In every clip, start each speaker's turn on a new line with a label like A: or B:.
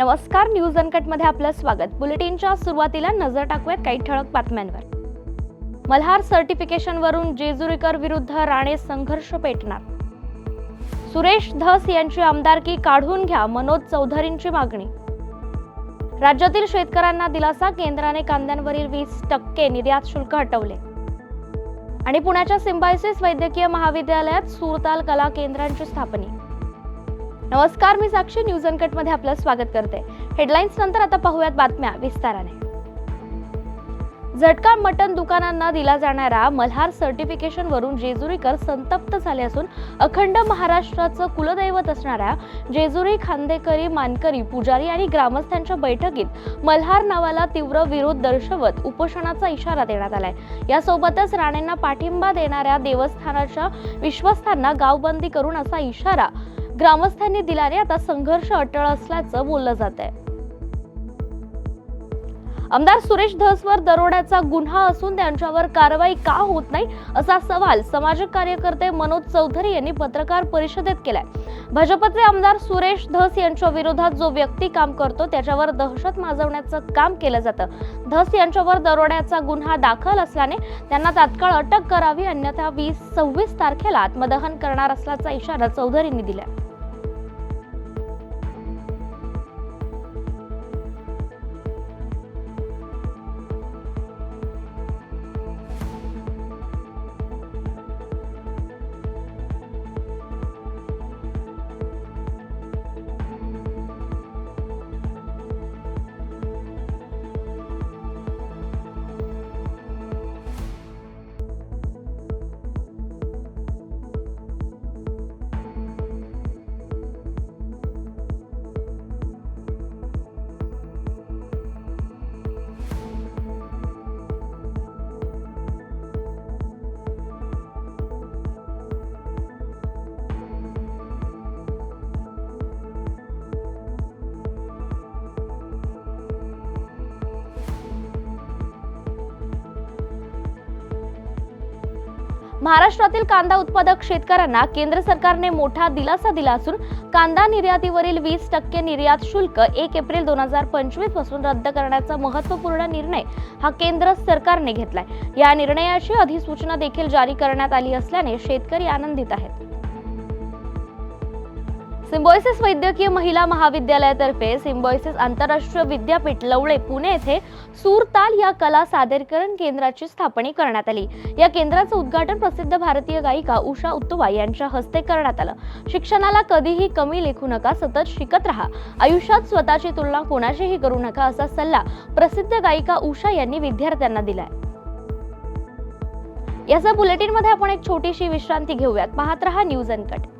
A: नमस्कार न्यूज अनकटमध्ये आपलं स्वागत. बुलेटिनच्या सुरुवातीला नजर टाकूयात काही ठळक बातम्यांवर. मल्हार सर्टिफिकेशनवरून जेजुरीकर विरुद्ध राणे संघर्ष पेटणार. सुरेश धस यांची आमदारकी काढून घ्या मनोज चौधरींची मागणी. राज्यातील शेतकऱ्यांना दिलासा केंद्राने कांद्यांवरील वीस टक्के निर्यात शुल्क हटवले. आणि पुण्याच्या सिम्बायसिस वैद्यकीय महाविद्यालयात सुरताल कला केंद्रांची स्थापना. नमस्कार मी साक्षी. न्यूज अनकटमध्ये आपलं स्वागत करते. हेडलाईन्स नंतर आता पाहूयात बातम्या विस्ताराने. झटका मटन दुकानांना दिला जाणारा मल्हार सर्टिफिकेशन वरून जेजुरीकर संतप्त झाले असून अखंड महाराष्ट्राचं कुलदैवत असणाऱ्या जेजुरी खांदेकरी मानकरी पुजारी आणि ग्रामस्थांच्या बैठकीत मल्हार नावाला तीव्र विरोध दर्शवत उपोषणाचा इशारा देण्यात आलाय. यासोबतच राणेंना पाठिंबा देणाऱ्या देवस्थानाच्या विश्वस्तांना गावबंदी करून असा इशारा ग्रामस्थांनी दिल्याने आता संघर्ष अटळ असल्याचं बोललं जात आहे. आमदार सुरेश धसवर दरोड्याचा गुन्हा असून त्यांच्यावर कारवाई का होत नाही असा सवाल सामाजिक कार्यकर्ते मनोज चौधरी यांनी पत्रकार परिषदेत केलाय. भाजपचे आमदार सुरेश धस यांच्या विरोधात जो व्यक्ती काम करतो त्याच्यावर दहशत माजवण्याचं काम केलं जातं. धस यांच्यावर दरोड्याचा गुन्हा दाखल असल्याने त्यांना तात्काळ अटक करावी अन्यथा वीस सव्वीस तारखेला आत्मदहन करणार असल्याचा इशारा चौधरींनी दिला महाराष्ट्रातील कांदा उत्पादक शेतकऱ्यांना केंद्र सरकारने मोठा दिलासा दिला असून कांदा निर्यातीवरील वीस टक्के निर्यात शुल्क एक एप्रिल दोन हजार पंचवीसपासून रद्द करण्याचा महत्त्वपूर्ण निर्णय हा केंद्र सरकारने घेतलाय. या निर्णयाची अधिसूचना देखील जारी करण्यात आली असल्याने शेतकरी आनंदित आहेत. सिम्बॉयसिस वैद्यकीय महिला महाविद्यालयातर्फे सिम्बॉयसिस आंतरराष्ट्रीय विद्यापीठ लवळे पुणे येथे सूरताल या कला सादरीकरण केंद्राची स्थापना करण्यात आली. या केंद्राचं उद्घाटन प्रसिद्ध भारतीय गायिका उषा उत्तुवा यांच्या हस्ते करण्यात आलं. शिक्षणाला कधीही कमी लेखू नका सतत शिकत राहा. आयुष्यात स्वतःची तुलना कोणाशीही करू नका असा सल्ला प्रसिद्ध गायिका उषा यांनी विद्यार्थ्यांना दिलाय. याचा बुलेटिनमध्ये आपण एक छोटीशी विश्रांती घेऊयात. पाहत रहा न्यूज अनकट.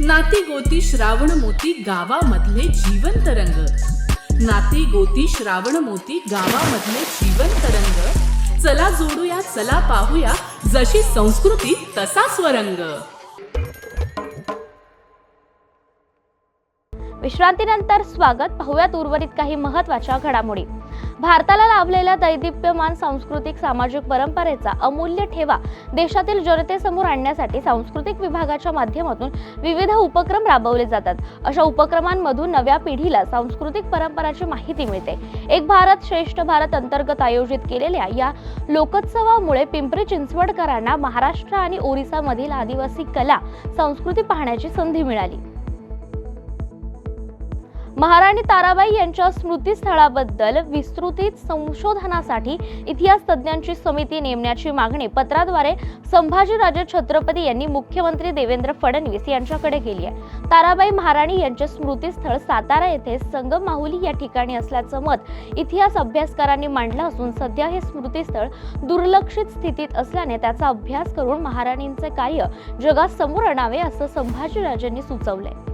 B: नाती गोती श्रावण मोती गावामधले जीवंत रंग. नाती गोती श्रावण मोती गावामधले जीवंत रंग. चला जोडूया चला पाहूया जशी संस्कृती तसा स्वरंग.
A: विश्रांतीनंतर स्वागत. पाहूयात उर्वरित काही महत्त्वाच्या घडामोडी. भारताला लाभलेल्या दैदिप्यमान सांस्कृतिक सामाजिक परंपरेचा अमूल्य ठेवा देशातील जनतेसमोर आणण्यासाठी सांस्कृतिक विभागाच्या माध्यमातून विविध उपक्रम राबवले जातात. अशा उपक्रमांमधून नव्या पिढीला सांस्कृतिक परंपराची माहिती मिळते. एक भारत श्रेष्ठ भारत अंतर्गत आयोजित केलेल्या या लोकोत्सवामुळे पिंपरी चिंचवडकरांना महाराष्ट्र आणि ओरिसामधील आदिवासी कला संस्कृती पाहण्याची संधी मिळाली. महाराणी ताराबाई यांच्या स्मृतीस्थळाबद्दल विस्तृतीत संशोधनासाठी इतिहास तज्ज्ञांची समिती नेमण्याची मागणी पत्राद्वारे संभाजीराजे छत्रपती यांनी मुख्यमंत्री देवेंद्र फडणवीस यांच्याकडे केली आहे. ताराबाई महाराणी यांचे स्मृतीस्थळ सातारा येथे संगम माहुली या ठिकाणी असल्याचं मत इतिहास अभ्यासकारांनी मांडलं असून सध्या हे स्मृतीस्थळ दुर्लक्षित स्थितीत असल्याने त्याचा अभ्यास करून महाराणींचे कार्य जगात समोर आणावे असं संभाजीराजेंनी सुचवलंय.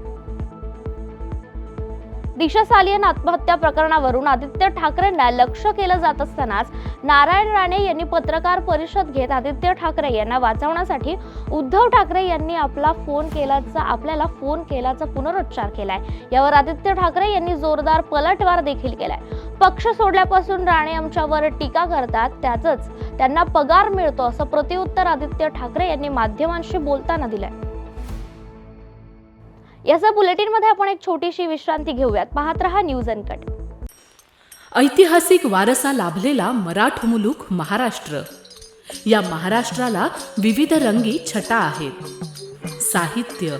A: दिशा सालियन आत्महत्या प्रकरणावरून आदित्य ठाकरेंना लक्ष केलं जात असतानाच नारायण राणे यांनी पत्रकार परिषद घेत आदित्य ठाकरे यांना वाचवण्यासाठी उद्धव ठाकरे यांनी आपला फोन केल्याचा आपल्याला फोन केल्याचा पुनरुच्चार केलाय. यावर आदित्य ठाकरे यांनी जोरदार पलटवार देखील केलाय. पक्ष सोडल्यापासून राणे आमच्यावर टीका करतात त्याचंच त्यांना पगार मिळतो असं प्रतिउत्तर आदित्य ठाकरे यांनी माध्यमांशी बोलताना दिलंय. याचा बुलेटिनमध्ये आपण एक छोटीशी विश्रांती घेऊयात. पाहत रहा न्यूज अनकट
B: ऐतिहासिक वारसा लाभलेला मराठ मुलूक महाराष्ट्र. या महाराष्ट्राला विविध रंगी छटा आहेत. साहित्य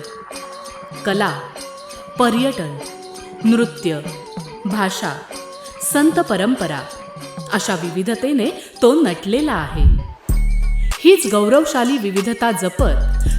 B: कला पर्यटन नृत्य भाषा संत परंपरा अशा विविधतेने तो नटलेला आहे. हीच गौरवशाली विविधता जपत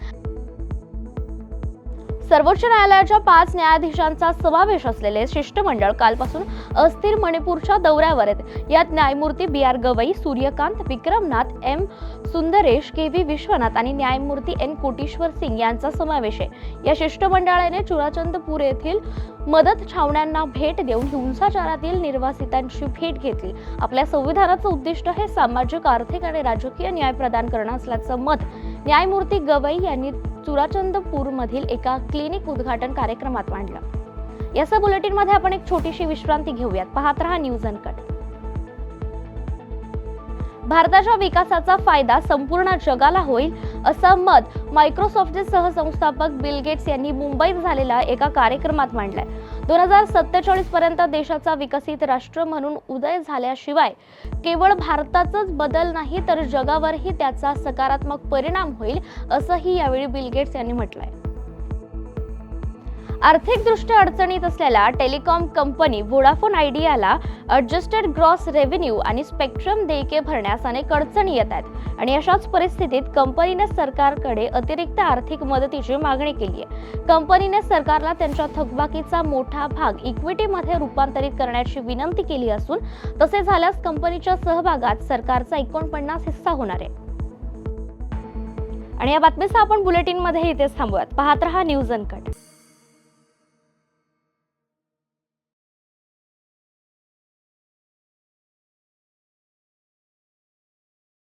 A: सर्वोच्च न्यायालयाच्या पाच न्यायाधीशांचा समावेश असलेले शिष्टमंडळ कालपासून अस्थिर मणिपूरच्या दौऱ्यावर आहेत. यात न्यायमूर्ती B R Gavai Suryakant Vikram Nath M Sundresh K V Vishwanath आणि न्यायमूर्ती एन कोटेश्वर सिंग यांचा समावेश आहे. या शिष्टमंडळाने चुराचंदपूर येथील मदत छावण्यांना भेट देऊन हिंसाचारातील निर्वासितांची भेट घेतली. आपल्या संविधानाचं उद्दिष्ट हे सामाजिक आर्थिक आणि राजकीय न्याय प्रदान करणं असल्याचं मत न्यायमूर्ती गवई यांनी चुराचंदपूरमधील एका क्लिनिक उद्घाटन कार्यक्रमात मांडलं. याचा बुलेटिनमध्ये आपण एक छोटीशी विश्रांती घेऊयात. पाहत रहा न्यूज अनकट. भारताच्या विकासाचा फायदा संपूर्ण जगाला होईल असं मत मायक्रोसॉफ्टचे सहसंस्थापक बिल गेट्स यांनी मुंबईत झालेल्या एका कार्यक्रमात मांडलंय. दोन हजार सत्तेचाळीस पर्यंत देशाचा विकसित राष्ट्र म्हणून उदय झाल्याशिवाय केवळ भारताचाच बदल नाही तर जगावरही त्याचा सकारात्मक परिणाम होईल असंही यावेळी बिल गेट्स यांनी म्हटलंय. आर्थिकदृष्ट्या अडचणीत असलेल्या टेलिकॉम कंपनी व्होडाफोन आयडियाला ॲडजस्टेड ग्रॉस रेव्हेन्यू आणि स्पेक्ट्रम देयके भरण्यास अनेक अडचणी येत आहेत. आणि अशाच परिस्थितीत कंपनीने सरकारकडे अतिरिक्त आर्थिक मदतीची मागणी केली आहे कंपनीने सरकारला त्यांच्या थकबाकीचा मोठा भाग इक्विटीमध्ये रूपांतरित करण्याची विनंती केली असून तसे झाल्यास कंपनीच्या सहभागात सरकारचा एकोणपन्नास हिस्सा होणार आहे. आणि या बातमीचा आपण बुलेटिनमध्ये इथेच थांबूयात. पाहत रहा न्यूज अनकट.